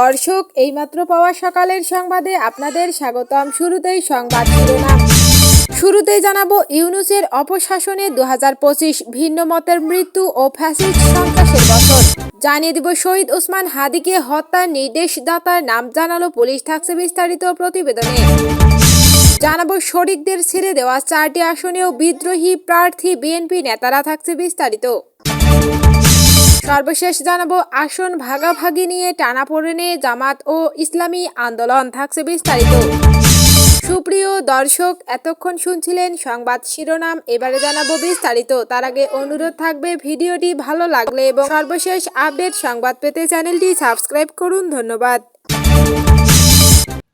দর্শক, এইমাত্র পাওয়া সকালের সংবাদে আপনাদের স্বাগতম। শুরুতেই সংবাদ শিরোনাম। শুরুতেই জানাব ইউনুসের অপশাসনে দু ভিন্ন মতের মৃত্যু ও ফ্যাসিস্ট সন্ত্রাসের বছর। জানিয়ে দিব শহীদ ওসমান হাদিকে হত্যার নির্দেশদাতার নাম জানালো পুলিশ, থাকছে বিস্তারিত প্রতিবেদনে। জানাব শরিকদের ছেড়ে দেওয়া চারটি আসনেও বিদ্রোহী প্রার্থী বিএনপি নেতারা, থাকছে বিস্তারিত। সর্বশেষ জানাব, আসন ভাগাভাগি নিয়ে টানাপোড়েনে জামাত ও ইসলামী আন্দোলন থাকছে বিস্তারিত। সুপ্রিয় দর্শক, এতক্ষণ শুনছিলেন সংবাদ শিরোনাম, এবারে জানাব বিস্তারিত। তার আগে অনুরোধ থাকবে, ভিডিওটি ভালো লাগলে এবং সর্বশেষ আপডেট সংবাদ পেতে চ্যানেলটি সাবস্ক্রাইব করুন। ধন্যবাদ।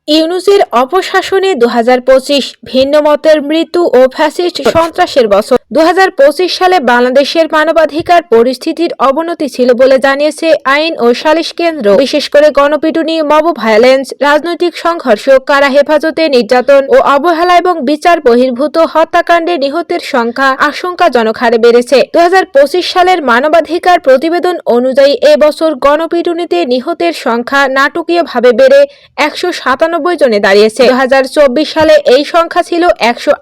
ইউনুসের অপশাসনে দু হাজার পঁচিশ ভিন্ন মতের মৃত্যু ও ফ্যাসিস্ট সন্ত্রাসের বছর। দুহাজার পঁচিশ সালে বাংলাদেশের মানবাধিকার পরিস্থিতির অবনতি ছিল বলে জানিয়েছে আইন ও সালিশ কেন্দ্র। বিশেষ করে গণপিটুনি, মব ভায়োলেন্স, রাজনৈতিক সংঘর্ষ, কারা হেফাজতে নির্যাতন ও অবহেলা এবং বিচার বহির্ভূত হত্যাকাণ্ডে নিহতের সংখ্যা আশঙ্কাজনক হারে বেড়েছে। দু হাজার পঁচিশ সালের মানবাধিকার প্রতিবেদন অনুযায়ী এবছর গণপিটুনিতে নিহতের সংখ্যা নাটকীয়ভাবে বেড়ে একশো সাতান্ন সাতানব্বই জনে দাঁড়িয়েছে। দু হাজার চব্বিশ সালে এই সংখ্যা ছিল একশো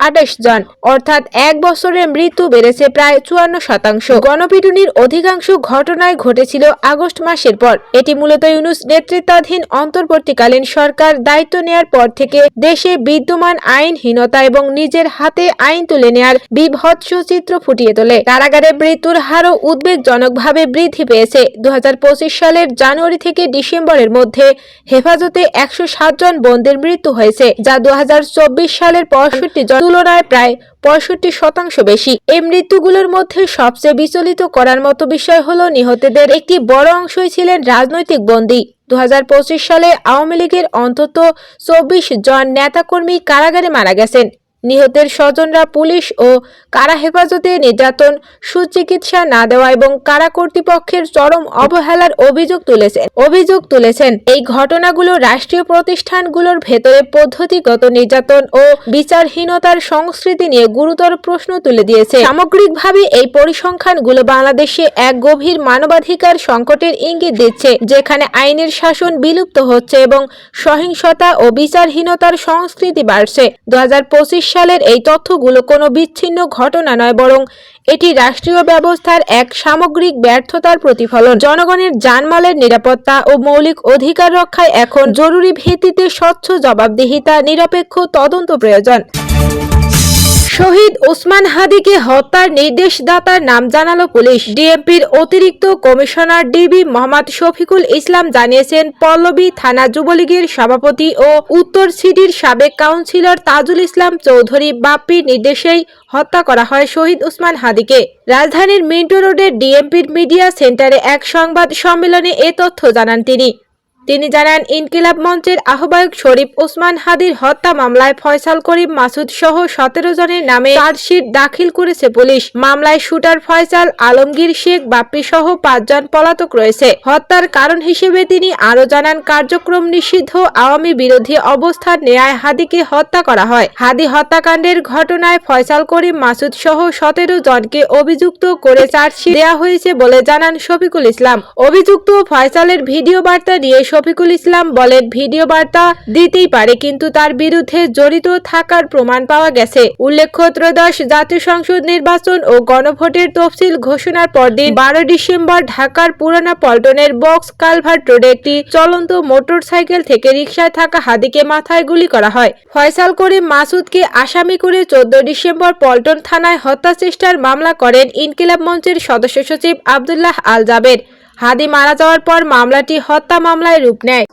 জন। অর্থাৎ এক বছরের মৃত্যু বেড়েছে প্রায় চুয়ান্ন শতাংশ। গণপিটুনির অধিকাংশ ঘটনায় ঘটেছিল আগস্ট মাসের পর। এটি মূলত ইউনুস নেতৃত্বাধীন অন্তর্বর্তীকালীন সরকার দায়িত্ব নেয়ার পর থেকে দেশে বিদ্যমান আইনহীনতা এবং নিজের হাতে আইন তুলে নেয়ার বিভৎস চিত্র ফুটিয়ে তোলে। কারাগারে মৃত্যুর হারও উদ্বেগজনকভাবে বৃদ্ধি পেয়েছে। দু হাজার পঁচিশ সালের জানুয়ারি থেকে ডিসেম্বরের মধ্যে হেফাজতে একশো সাত জন বন্দির মৃত্যু হয়েছে, যা দু হাজার চব্বিশ সালের পঁয়ষট্টি তুলনায় প্রায় পঁয়ষট্টি শতাংশ বেশি। এই মৃত্যুগুলোর মধ্যে সবচেয়ে বিচলিত করার মতো বিষয় হলো নিহতদের একটি বড় অংশই ছিলেন রাজনৈতিক বন্দী। দু হাজার পঁচিশ সালে আওয়ামী লীগের অন্তত চব্বিশ জন নেতাকর্মী কারাগারে মারা গেছেন। নিহতের স্বজনরা পুলিশ ও কারা হেফাজতে নির্যাতন, সুচিকিৎসা না দেওয়া এবং কারা কর্তৃপক্ষের চরম অবহেলার অভিযোগ তুলেছেন। অভিযোগ তুলেছেন, এই ঘটনাগুলো রাষ্ট্রীয় প্রতিষ্ঠানগুলোর ভেতরে পদ্ধতিগত নির্যাতন ও বিচারহীনতার সংস্কৃতি নিয়ে গুরুতর প্রশ্ন তুলে দিয়েছে। সামগ্রিকভাবে এই পরিসংখ্যানগুলো বাংলাদেশে এক গভীর মানবাধিকার সংকটের ইঙ্গিত দিচ্ছে, যেখানে আইনের শাসন বিলুপ্ত হচ্ছে এবং সহিংসতা ও বিচারহীনতার সংস্কৃতি বাড়ছে। দু হাজার পঁচিশ সালের এই তথ্যগুলো কোনো বিচ্ছিন্ন ঘটনা নয়, বরং এটি রাষ্ট্রীয় ব্যবস্থার এক সামগ্রিক ব্যর্থতার প্রতিফলন। জনগণের জানমালের নিরাপত্তা ও মৌলিক অধিকার রক্ষায় এখন জরুরি ভিত্তিতে স্বচ্ছ জবাবদিহিতা, নিরপেক্ষ তদন্ত প্রয়োজন। শহীদ ওসমান হাদিকে হত্যার নির্দেশদাতার নাম জানালো পুলিশ। ডিএমপির অতিরিক্ত কমিশনার ডিবি মোহাম্মদ শফিকুল ইসলাম জানিয়েছেন, পল্লবী থানা যুবলীগের সভাপতি ও উত্তর সিটির সাবেক কাউন্সিলর তাজুল ইসলাম চৌধুরী বাপ্পির নির্দেশেই হত্যা করা হয় শহীদ ওসমান হাদিকে। রাজধানীর মিন্টো রোডের ডিএমপির মিডিয়া সেন্টারে এক সংবাদ সম্মেলনে এ তথ্য জানান তিনি। তিনি জানান, ইনকিলাব মঞ্চের আহ্বায়ক শরীফ ওসমান হাদির হত্যা মামলায় ফয়সাল করিম মাসুদ সহ সতেরো জনের নামে চার্জশিট দাখিল করেছে পুলিশ। মামলায় শুটার ফয়সাল, আলমগীর শেখ, বাপ্পি সহ পাঁচজন পলাতক রয়েছে। হত্যার কারণ হিসেবে তিনি আরও জানান, কার্যক্রম নিষিদ্ধ, আওয়ামী বিরোধী অবস্থান নেয় হাদিকে হত্যা করা হয়। হাদি হত্যাকাণ্ডের ঘটনায় ফয়সাল করিম মাসুদ সহ সতেরো জনকে অভিযুক্ত করে চার্জশিট দেওয়া হয়েছে বলে জানান শফিকুল ইসলাম। অভিযুক্ত ফয়সালের ভিডিও বার্তা দিয়ে শফিকুল ইসলাম বলেন, ভিডিও বার্তা দিতেই পারে, কিন্তু তার বিরুদ্ধে জড়িত থাকার প্রমাণ পাওয়া গেছে। উল্লেখ্য, ত্রয়োদশ জাতীয় সংসদ নির্বাচন ও গণভোটের তফসিল ঘোষণার পরদিন বারো ডিসেম্বর ঢাকার পুরানা পল্টনের বক্স কালভার্ট রোডে একটি চলন্ত মোটর সাইকেল থেকে রিকশায় থাকা হাদিকে মাথায় গুলি করা হয়। ফয়সাল করে মাসুদকে আসামি করে চোদ্দ ডিসেম্বর পল্টন থানায় হত্যা চেষ্টার মামলা করেন ইনকিলাব মঞ্চের সদস্য সচিব আবদুল্লাহ আল জাবের হাদি মারা যাওয়ার পর মামলাটি হত্যা মামলায় রূপ নেয়।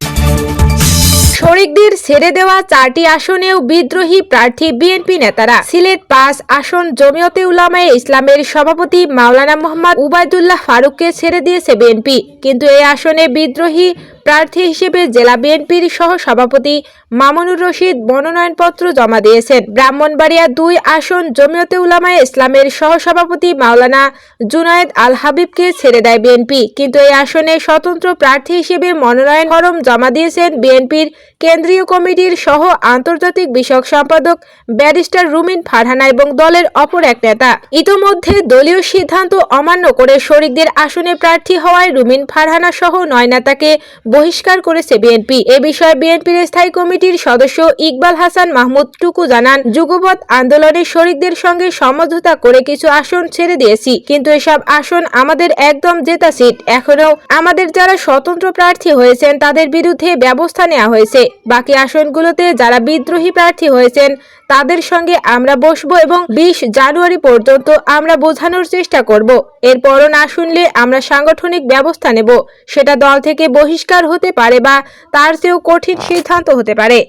শরিকদের ছেড়ে দেওয়া চারটি আসনেও বিদ্রোহী প্রার্থী বিএনপি নেতারা। সিলেট পাঁচ আসন জমিয়তে উলামায়ে ইসলামের সভাপতি মাওলানা মোহাম্মদ উবায়দুল্লাহ ফারুককে ছেড়ে দিয়েছে বিএনপি। কিন্তু এই আসনে বিদ্রোহী প্রার্থী হিসেবে জেলা বিএনপির সহ সভাপতি মামুনুর রশিদ মনোনয়নপত্র জমা দিয়েছেন। ব্রাহ্মণবাড়িয়া দুই আসন জমিয়তে উলামায়ে ইসলামের সহসভাপতি মাওলানা জুনায়েদ আল হাবিবকে ছেড়ে দেয় বিএনপি। কিন্তু এই আসনে স্বতন্ত্র প্রার্থী হিসেবে মনোনয়ন ফরম জমা দিয়েছেন বিএনপির কেন্দ্রীয় কমিটির সহ আন্তর্জাতিক বিষয়ক সম্পাদক ব্যারিস্টার রুমিন ফারহানা এবং দলের অপর এক নেতা। ইতোমধ্যে দলীয় সিদ্ধান্ত অমান্য করে শরিকদের আসনে প্রার্থী হওয়ায় রুমিন ফারহানা সহ নয় নেতাকে বহিষ্কার করেছে বিএনপি। এ বিষয়ে বিএনপির স্থায়ী কমিটির সদস্য ইকবাল হাসান মাহমুদ টুকু জানান, যুগপৎ আন্দোলনের শরিকদের সঙ্গে সমঝোতা করে কিছু আসন ছেড়ে দিয়েছি, কিন্তু এসব আসন আমাদের একদম জেতা সিট। এখনও আমাদের যারা স্বতন্ত্র প্রার্থী হয়েছেন, তাদের বিরুদ্ধে ব্যবস্থা নেওয়া হয়েছে। বাকি আসনগুলোতে যারা বিদ্রোহী প্রার্থী হয়েছেন, তাদের সঙ্গে আমরা বসবো এবং বিশ জানুয়ারি পর্যন্ত আমরা বোঝানোর চেষ্টা করব। এরপরও না শুনলে আমরা সাংগঠনিক ব্যবস্থা নেব, সেটা দল থেকে বহিষ্কার হতে পারে বা তার চেয়েও কঠিন সিদ্ধান্ত হতে পারে।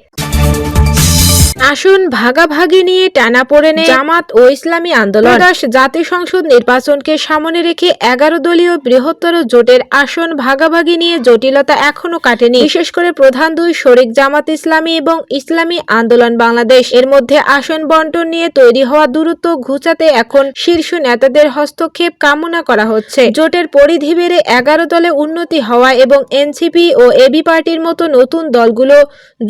আসন ভাগাভাগি নিয়ে টানা পড়েনে জামাত ও ইসলামী আন্দোলন। জাতীয় সংসদ নির্বাচনকে সামনে রেখে এগারো দলীয় বৃহত্তর জোটের আসন ভাগাভাগি নিয়ে জটিলতা এখনও কাটেনি। বিশেষ করে প্রধান দুই শরিক জামাত ইসলামী এবং ইসলামী আন্দোলন বাংলাদেশ। এর মধ্যে আসন বন্টন নিয়ে তৈরি হওয়া দূরত্ব ঘুচাতে এখন শীর্ষ নেতাদের হস্তক্ষেপ কামনা করা হচ্ছে। জোটের পরিধি বেড়ে এগারো দলে উন্নতি হওয়া এবং এনসিপি ও এবি পার্টির মতো নতুন দলগুলো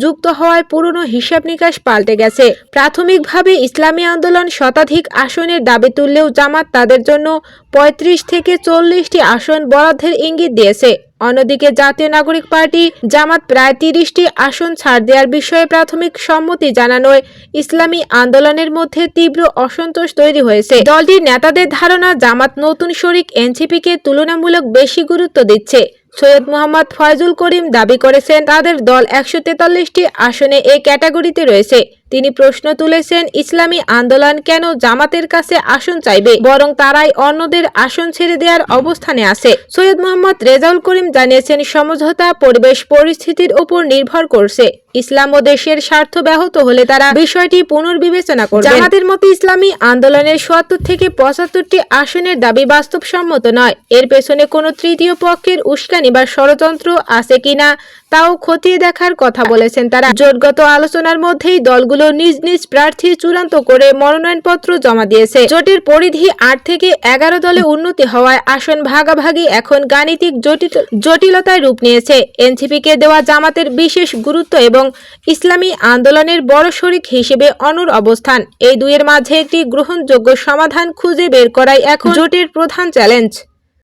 যুক্ত হওয়ায় পুরনো হিসাব নিকাশ পাল্টে গেছে। প্রাথমিকভাবে ইসলামী আন্দোলন শতাধিক আসনের দাবি তুললেও জামাত তাদের জন্য পঁয়ত্রিশ থেকে চল্লিশটি আসন বরাদ্দের ইঙ্গিত দিয়েছে। অন্যদিকে জাতীয় নাগরিক পার্টি জামাত প্রায় তিরিশটি আসন ছাড় দেওয়ার বিষয়ে প্রাথমিক সম্মতি জানানোয় ইসলামী আন্দোলনের মধ্যে তীব্র অসন্তোষ তৈরি হয়েছে। দলটির নেতাদের ধারণা, জামাত নতুন শরিক এনসিপিকে তুলনামূলক বেশি গুরুত্ব দিচ্ছে। সৈয়দ মোহাম্মদ ফয়জুল করিম দাবি করেছেন তাদের দল একশো তেতাল্লিশটি আসনে এই ক্যাটাগরিতে রয়েছে। তিনি প্রশ্ন তুলেছেন, ইসলামী আন্দোলন কেন জামাতের কাছে আসন চাইবে? বরং তারাই অন্যদের আসন ছেড়ে দেওয়ার অবস্থানে আছে। সৈয়দ মোহাম্মদ রেজাউল করিম জানিয়েছেন, সমঝোতা পরিবেশ পরিস্থিতির উপর নির্ভর করছে। ইসলাম ও দেশের স্বার্থ ব্যাহত হলে তারা বিষয়টি পুনর্বিবেচনা করবে জামাতের মতো, ইসলামী আন্দোলনের সত্তর থেকে পঁচাত্তরটি আসনের দাবি বাস্তবসম্মত নয়। এর পেছনে কোনো তৃতীয় পক্ষের উস্কানি বা ষড়যন্ত্র আছে কিনা, তাও খতিয়ে দেখার কথা বলেছেন তারা। জোটগত আলোচনার মধ্যেই দলগুলো নিজ নিজ প্রার্থী চূড়ান্ত করে মনোনয়নপত্র জমা দিয়েছে। জোটের পরিধি আট থেকে এগারো দলে উন্নতি হওয়ায় আসন ভাগাভাগি এখন গাণিতিক জটিল- জটিলতায় রূপ নিয়েছে। এনসিপিকে দেওয়া জামাতের বিশেষ গুরুত্ব এবং ইসলামী আন্দোলনের বড় শরিক হিসেবে অনুর অবস্থান। এই দুইয়ের মাঝে একটি গ্রহণযোগ্য সমাধান খুঁজে বের করাই এখন জোটের প্রধান চ্যালেঞ্জ।